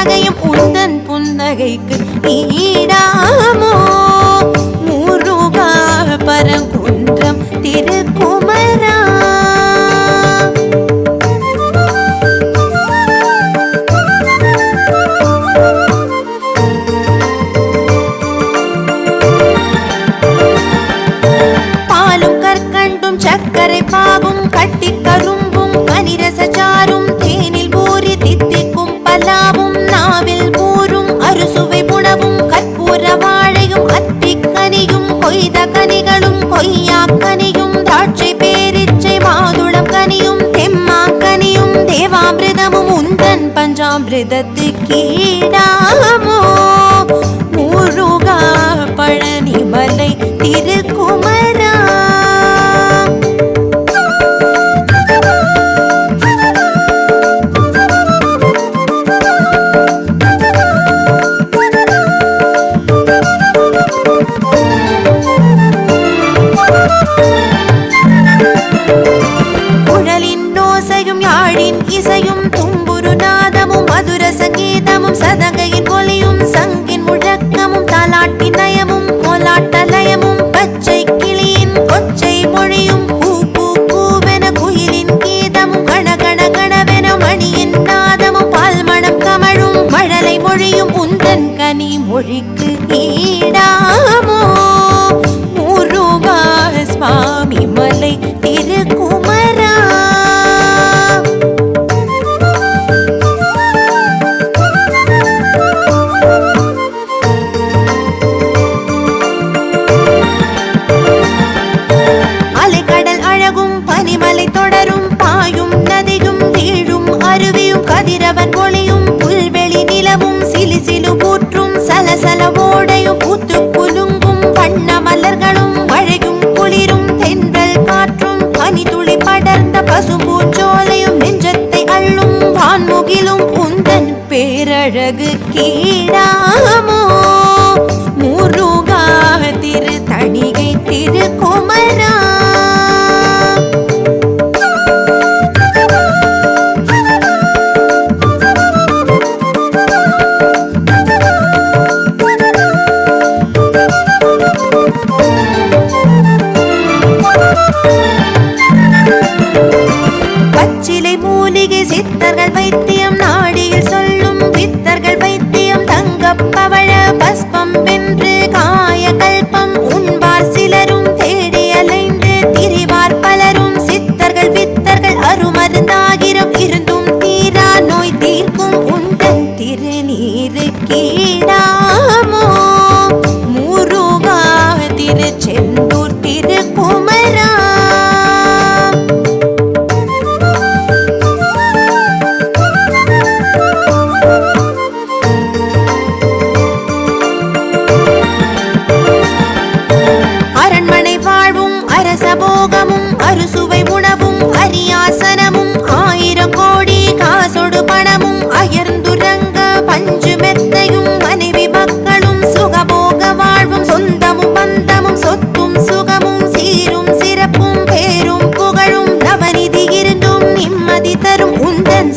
புஷ்பமணி நகையும் உந்தன் புன்னகைக்கு ஈடாமோ? முருகா பரங்குன்றம் திருக்கும் உந்தன் பஞ்சாமிர்தத்து மொழிக்கு ஈடாமோ? முருகா சுவாமி மலை திருக்குமரா? அலைக்கடல் அழகும் பனிமலை தொடரும் பாயும் நதியும் வீழும் அருவியும் கதிரவன் ஒளியும் புல்வெளி நிலவும் சிலு சிலு கூற்றும் பூத்து குலுங்கும் வண்ண மலர்களும் மழையும் குளிரும் தென்றல் காற்றும் பனி துளி படர்ந்த பசும்பூஞ்சோலையும் நெஞ்சத்தை அள்ளும் வான்முகிலும் உந்தன் பேரழகு கீ பச்சிலை மூலிகை சித்தர்கள் வைத்தியம் நாடியில் சொல்லும் பித்தர்கள் வைத்தியம் தங்கப்பவழ பஸ்பம் வென்று காய கல்பம் உண்பார் சிலரும் தேடி அலைந்து திரிவார் பலரும் சித்தர்கள் வித்தர்கள் அருமருந்தாகிரம் இருந்தும் தீரா நோய் தீர்க்கும் உந்தன் திருநீரு கீழாமோ முருகா திருச்செந்த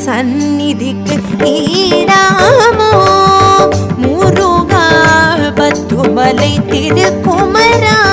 சந்நிதிக்கு ஈடாமோ? முருகா பத்துமலை திருக்குமரா?